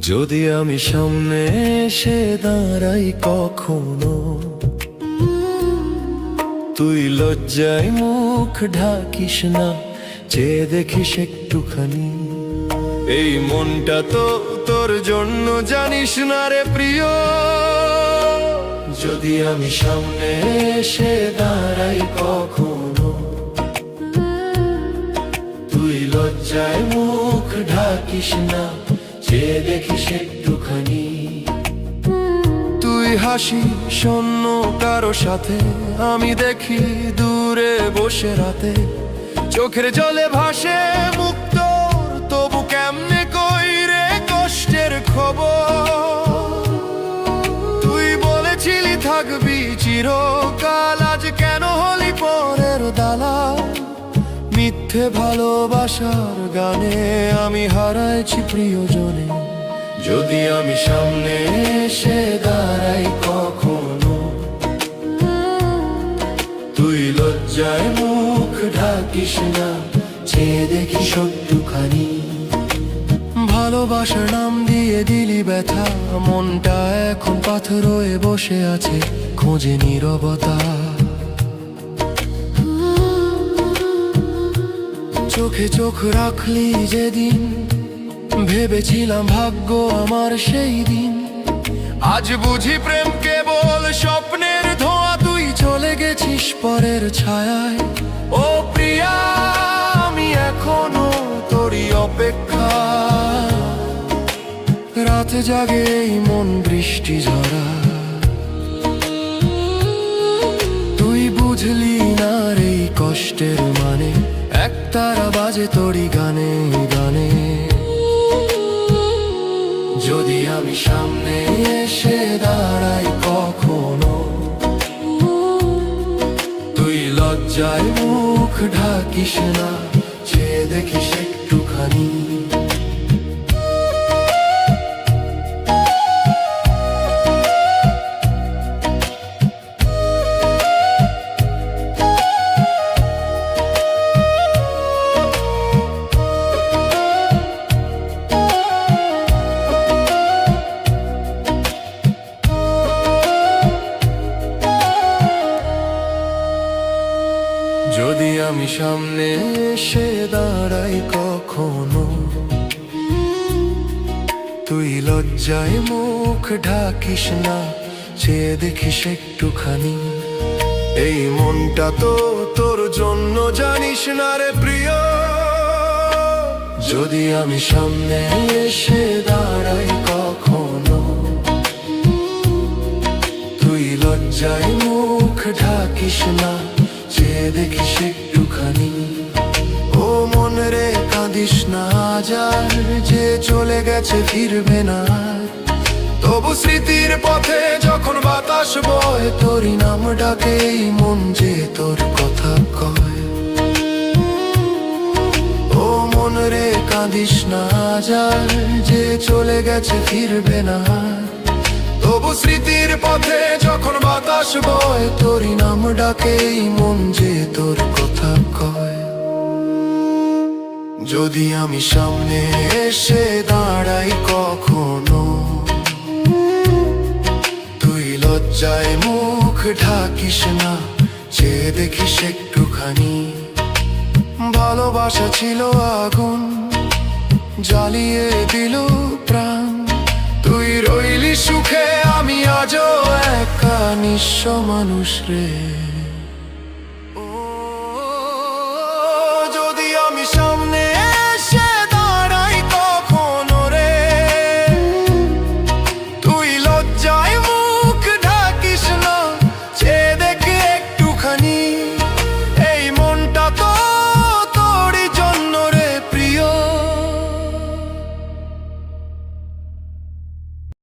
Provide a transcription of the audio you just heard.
যদি আমি সামনে এসে দাঁড়াই কখনো, তুই লজ্জায় মুখ ঢাকিস না, চেয়ে দেখিস একটুখানি। এই মনটা তো তোর জন্য জানিস না রে প্রিয়। যদি আমি সামনে এসে দাঁড়াই কখনো, তুই লজ্জায় মুখ ঢাকিস না তুই হাসি শূন্য কারও সাথে, আমি দেখি দূরে বসে রাতে। চোখের জলে ভাসে মুক্ত তবু কেমনে কই রে কষ্টের খবর? তুই বলেছিলি থাকবি চিরকাল মিথ্যে ভালোবাসার গানে আমি হারাইছি প্রিয়জনে। যদি আমি সামনে এসে দাঁড়াই কখনো, তুই লজ্জায় মুখ ঢাকিস না, চেয়ে দেখি সত্যখানি ভালোবাসার নাম দিয়ে দিলি ব্যথা, মনটা এখন পাথর হয়ে বসে আছে, খোঁজে নীরবতা। চোখে চোখ রাখলি যেদিন। ভেবেছিলাম ভাগ্য আমার সেই দিন। আজ বুঝি প্রেম কেবল স্বপ্নের ধোঁয়া। তুই চলে গেছিস পরের ছায়ায়। ও প্রিয়া, আমি এখনও তোরই অপেক্ষা। রাত জাগে এই মন বৃষ্টি ঝরা। তুই বুঝলি না রে কষ্টের মানে। এক তারা বাজে তোরি গানে গানে। যদি আমি সামনে এসে দাঁড়াই কখনো, তুই লজ্জায় মুখ ঢাকিস না চেয়ে দেখিস একটুখানি। আমি সামনে এসে দাঁড়াই কখনো। তুই লজ্জায় মুখ ঢাকিস না, চেয়ে দেখিস একটুখানি। এই মনটা তো তোর জন্য জানিস না রে প্রিয়। যদি আমি সামনে এসে দাঁড়াই কখনো, তুই লজ্জায় মুখ ঢাকিস না, চেয়ে দেখিস একটুখানি ও মন রে, কাঁদিস না যার যে চলে গেছে ফিরবে না। তবু স্মৃতির পথে যখন বাতাস বয়, তোরই নাম ডাকে মন যে তোর কথা কয়। ও মন রে, কাঁদিস না যার যে চলে গেছে ফিরবে না। তবু স্মৃতির পথে যখন বাতাস বয়, তোরই নাম ডাকে মন যে যদি আমি সামনে এসে দাঁড়াই কখনো, তুই লজ্জায় মুখ ঢাকিস না, চেয়ে দেখিস একটুখানি। ভালোবাসা ছিল আগুন, জ্বালিয়ে দিল প্রাণ। তুই রইলি সুখে, আমি আজও একা, নিঃস্ব মানুষ রে।